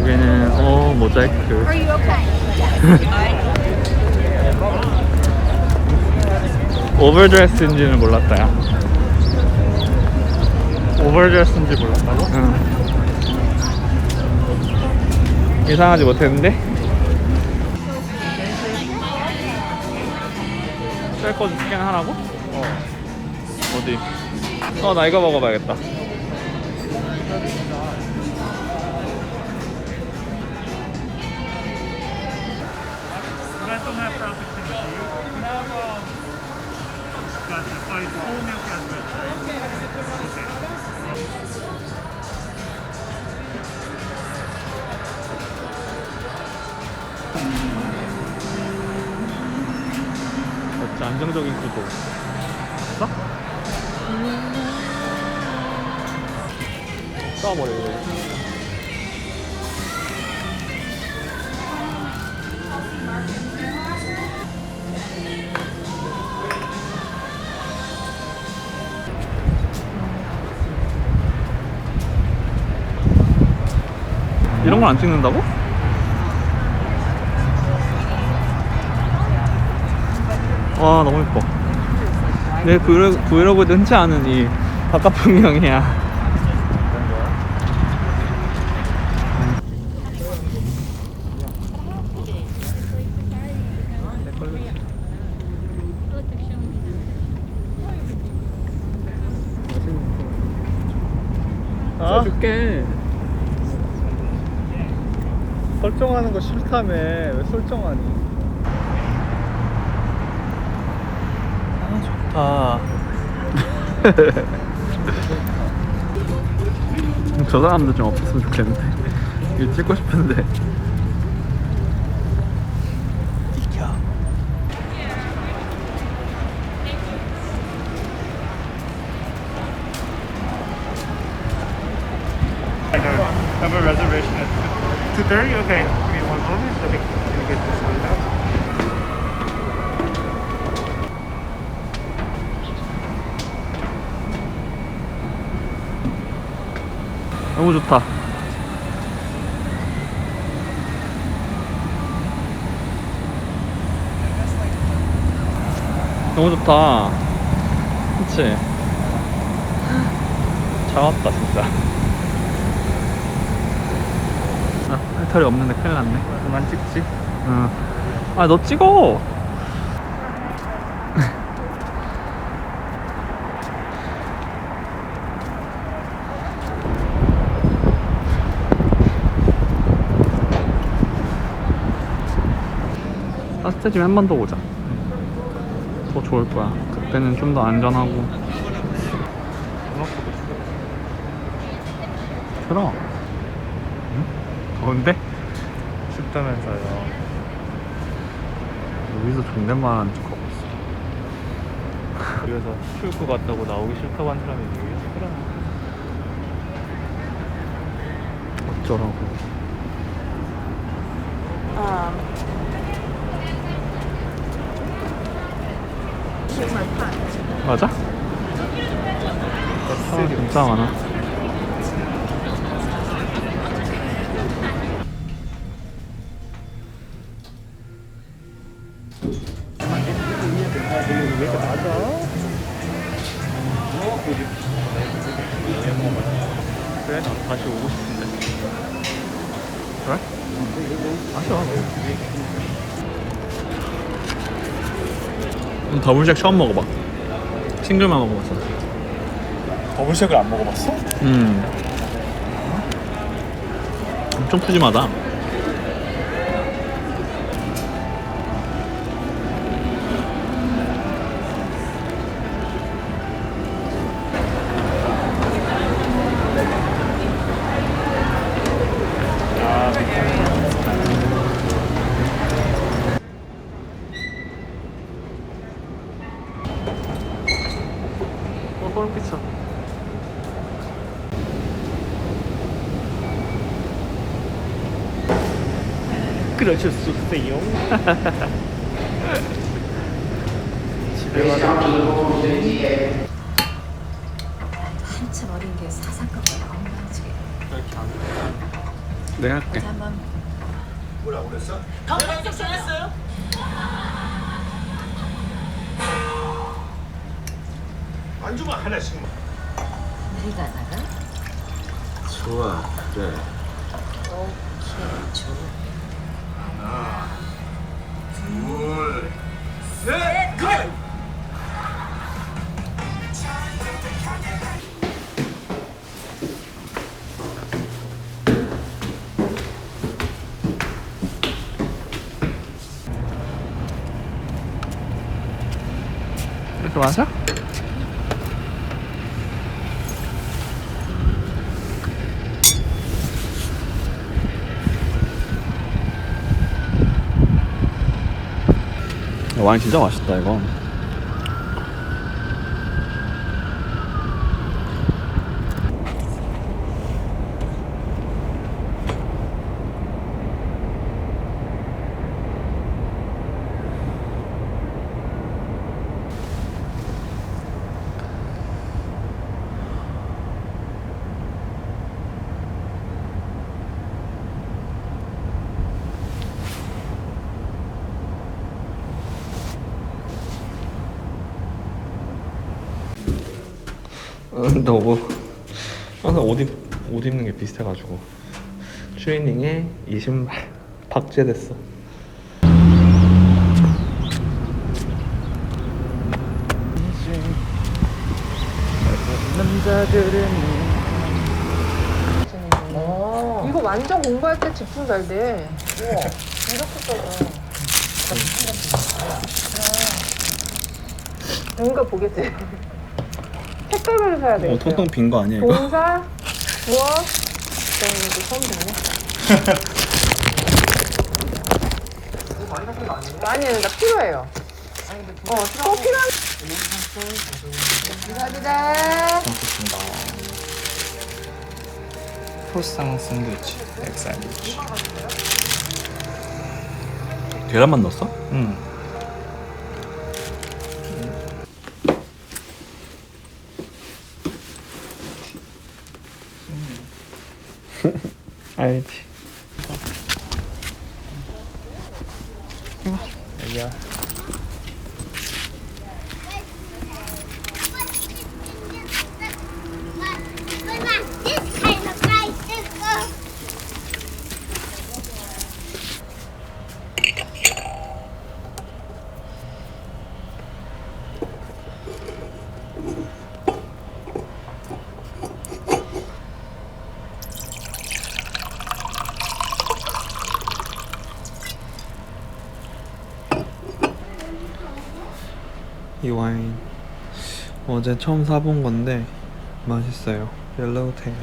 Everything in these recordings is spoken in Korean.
여기는 어 모자이크. 오버드레스인지는 몰랐다 야. 오버드레스인지 몰랐다고? 응. 예상하지 못했는데? 셀코드 스캔하라고? 어. 어디? 어, 나 이거 먹어봐야겠다. 진짜 안정적인 구도. 써? 써버려. 이런 걸 안 찍는다고? 와 너무 예뻐 내 브이로그, 브이로그도 흔치 않은 이 바깥 풍경이야 아? 줄게 설정하는 거 싫다며. 왜 설정하니? 아 저 사람도 좀 없었으면 좋겠는데 이거 찍고 싶은데 이겨 I have a reservation at 2.30? Okay. 너무 좋다 너무 좋다 그치 잘 왔다 진짜 아 배터리 없는데 큰일 났네 그만 찍지. 응. 아, 너 찍어! 따뜻해지면 한 번 더 오자. 더 좋을 거야. 그때는 좀 더 안전하고. 들어. 응? 더운데? 춥다면서요. 여기서 존댓말 하는 척 하고 있어. 그래서 추울 것 같다고 나오기 싫다고 한 사람이 되게 싫더라. 어쩌라고. Um, 맞아? 아, 진짜 많아. 그래? 다시 오고 싶은데. 그래? 음, 더블잭 처음 먹어봐. 싱글만 먹어봤어. 더블샷을 안 먹어봤어? 음. 엄청 푸짐하다. 그러실 수 있어요. 집에 가서 한참 어린 게 사사건건 엉망지게. 내가 할게. 한번 안주만 하나씩 우리가 나가? 좋아 그래 오케이 좋아. 둘 셋 컷! 이렇게 맞아? 와인 진짜 맛있다 이거. 너무 항상 옷, 입, 옷 입는 게 비슷해가지고 트레이닝에 이 신발 박제됐어 이거 완전 공부할 때 제품 잘 돼. 우와, 이렇게 써서. 뭔가 보겠지. 색깔별로 사야 돼. 어, 통통 빈 거 아니야 이거? 동사, 주어, 그다음에 이제 처음 듣네. 많이 아니다 필요해요. 어, 꼭 필요한. 감사합니다. 크로상 샌드위치, egg 샌드위치. 계란만 넣었어? 응. Right. 와인 어제 처음 사본 건데 맛있어요. 옐로우 테일.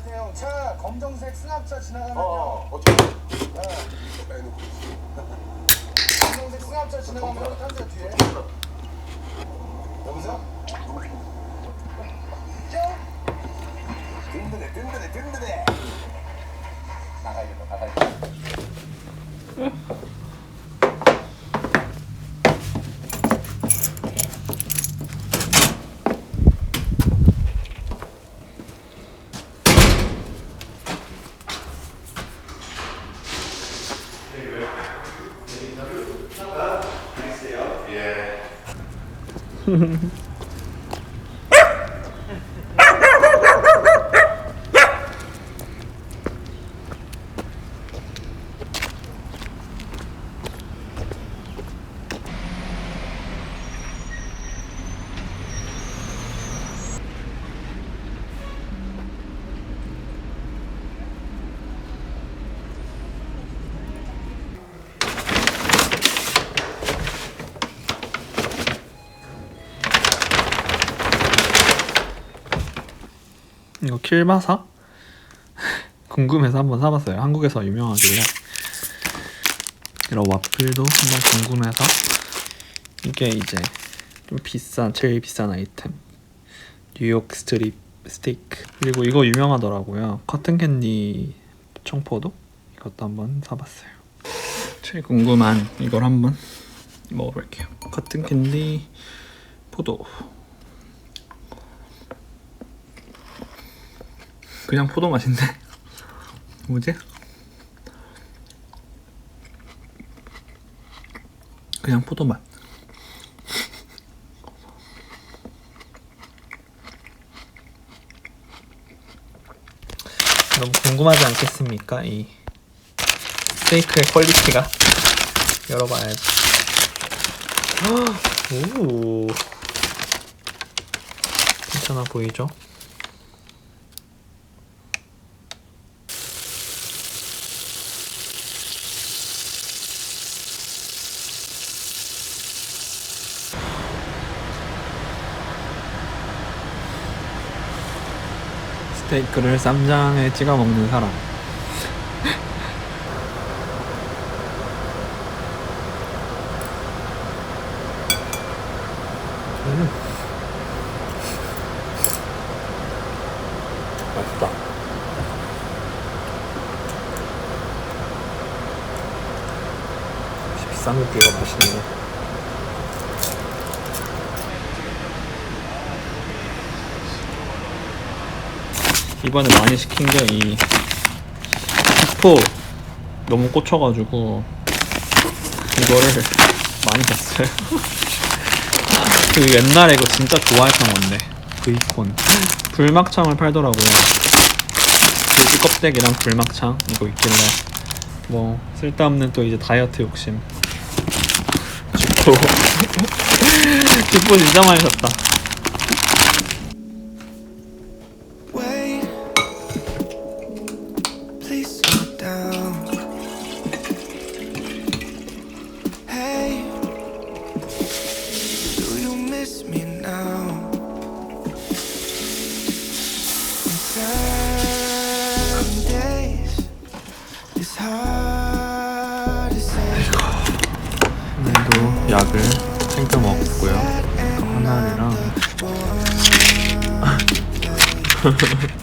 나가세요. 차 검정색 승합차 지나가면요. 어, 어떻게 검정색 승합차 지나가면 탄자 뒤에. 여기서 든든해 든든해 든든해 이거 킬바사? 궁금해서 한번 사봤어요. 한국에서 유명하길래. 이런 와플도 한번 궁금해서. 이게 이제 좀 비싼, 제일 비싼 아이템. 뉴욕 스트립 스테이크. 그리고 이거 유명하더라고요. 커튼 캔디 청포도? 이것도 한번 사봤어요. 제일 궁금한 이걸 한번 먹어볼게요. 커튼 캔디 포도. 그냥 포도 맛인데 뭐지? 그냥 포도 맛. 너무 궁금하지 않겠습니까? 이 스테이크의 퀄리티가 열어봐야지. 오, 괜찮아 보이죠? 스테이크를 쌈장에 찍어 먹는 사람. 음. 맛있다. 역시 비싼 고기가 맛있네. 이번에 많이 시킨 게 이 스포 너무 꽂혀가지고 이거를 많이 샀어요. 그 옛날에 이거 진짜 좋아했던 건데 그 이콘 불막창을 팔더라고요. 돼지 껍데기랑 불막창 이거 있길래 뭐 쓸데없는 또 이제 다이어트 욕심. 쥐포 쥐포 진짜 많이 샀다. 오늘도 약을 챙겨 먹었고요. 하나리랑